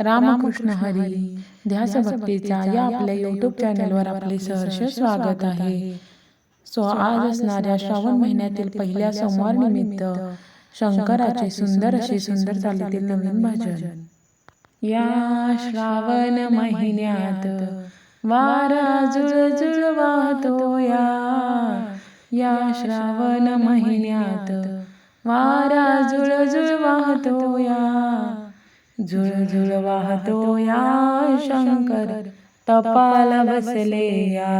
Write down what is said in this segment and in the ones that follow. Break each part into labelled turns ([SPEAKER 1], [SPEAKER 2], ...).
[SPEAKER 1] रामकृष्ण हरी. ध्यास भक्तीच्या या आपल्या यूट्यूब चॅनलवर आपले सहर्ष स्वागत आहे. सो आज असणाऱ्या श्रावण महिन्यातील पहिल्या सोमवार निमित्त शंकराचे सुंदर असे सुंदर चालीतील नवीन भजन. या श्रावण महिन्यात वारा जुळजुळ वाहतो या या श्रावण महिन्यात वारा जुळजुळ वाहतो या झुळझुळ वाहतो या शंकर तपाल बसले या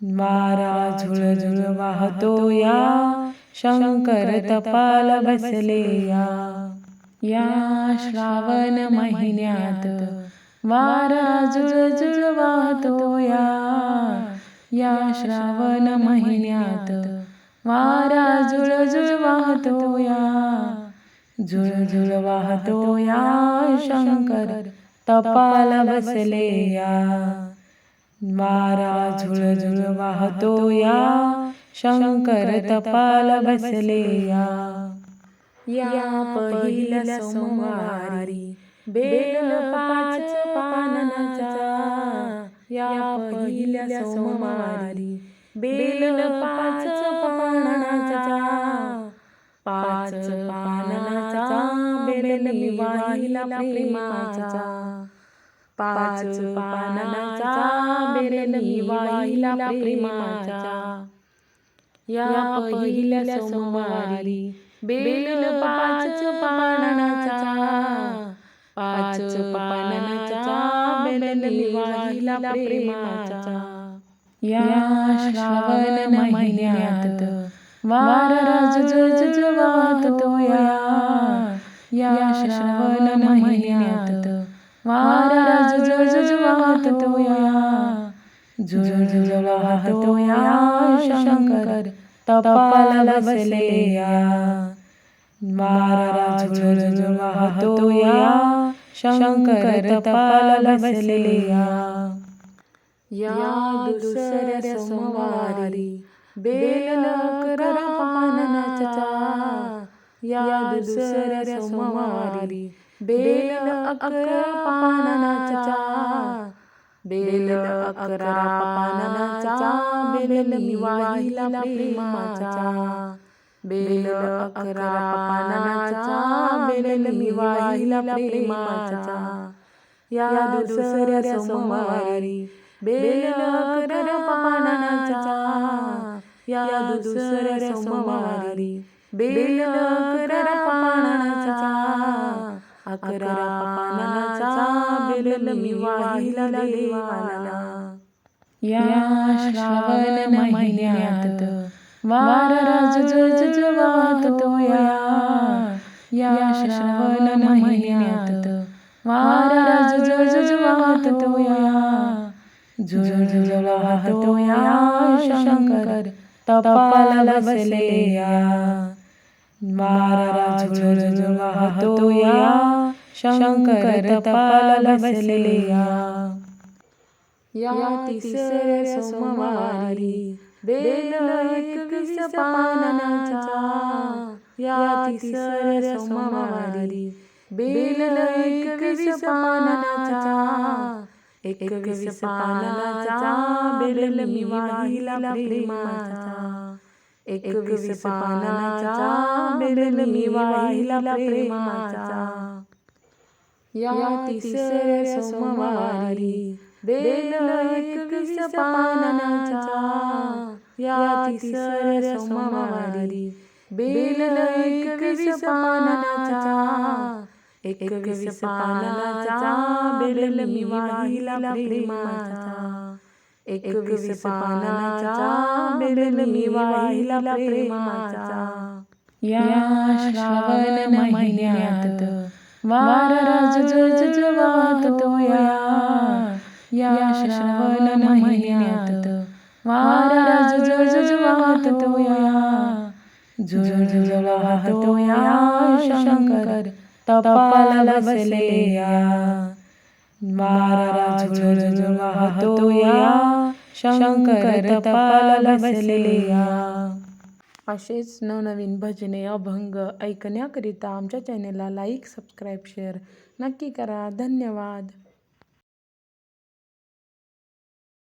[SPEAKER 1] वारा झुळझुळ वाहतो या शंकर तपाल बसले या या श्रावण महिन्यात वारा झुळझुळ वाहतो या या श्रावण महिन्यात वारा झुळझुळ वाहतो या झुळझुळ वाहतो या शंकर तपाला बसले या वारा झुळझुळ वाहतो या शंकर तपाला बसले या या पहिल्या सोमवारी बेल पाच पानाचा या पहिल्या सोमवारी बेल पाच पानाचा पाच पानाचा बेल वाहिला प्रेमाचा पाच पानाचा बेल वाहिला प्रेमाचा. या पहिल्या सोमवारी बेल पाच पानाचा पाच पानाचा बेल वाहिला प्रेमाचा. या श्रावण महिन्यात वारा जुजुज वाहतो या श्रावण महिन्यात वारा जुजुज वाहतो या. वाहतो या शंकर तपाला बसले या. वारा जुजुज वाहतो या. शंकर तपाला बसले या. या दुसऱ्या सोमवारी बेल अकरा पानाचा या दुसऱ्या सोमवारी बेल अकरा पानाचा बेल अकरा पानाचा बेल वाहिला प्रेमाचा बेल अकरा पानाचा बेल वाहिला प्रेमाचा या दुसऱ्या सोमवारी बेल अकरा पानाचा या दुसऱ्या सोमवारी बेल अकरा पानाचा अकरा पानाचा बेल मी वाहिला देवाला. या श्रावण महिन्यात वारा जुजुज वाहतो या या श्रावण महिन्यात वारा जुजुज वाहतो या झुळझुळ वाहतो या शंकर तपाला बसले महाराज वारा झुळझुळ वाहतो या शंकर तपाला बसले या या तिसऱ्या सोमवारी बेल एकवीस पानाचा या तिसऱ्या सोमवारी बेल एकवीस पानाचा एकवीस पानाचा बेल मी वाहिला प्रेमाचा. एकवीस पानाचा बेल मी वाहिला प्रेमाचा. या तिसऱ्या सोमवारी बेल एकवीस पानाचा. या तिसऱ्या सोमवारी बेल एकवीस पानाचा. एकवीस पानाचा बेल मी वाहिला प्रेमाचा. एकवीस पानाचा बेल मी वाहिला प्रेमाचा या श्रावण महिन्यात वारा जुजुज वाहतो या श्रावण महिन्यात शंकर तपाला बसले या वारा झुळझुळ वाहतो या शंकर तपाला बसले या असेच नवनवीन भजने अभंग ऐकण्याकरिता आमच्या चॅनेलला लाईक सबस्क्राईब शेअर नक्की करा. धन्यवाद.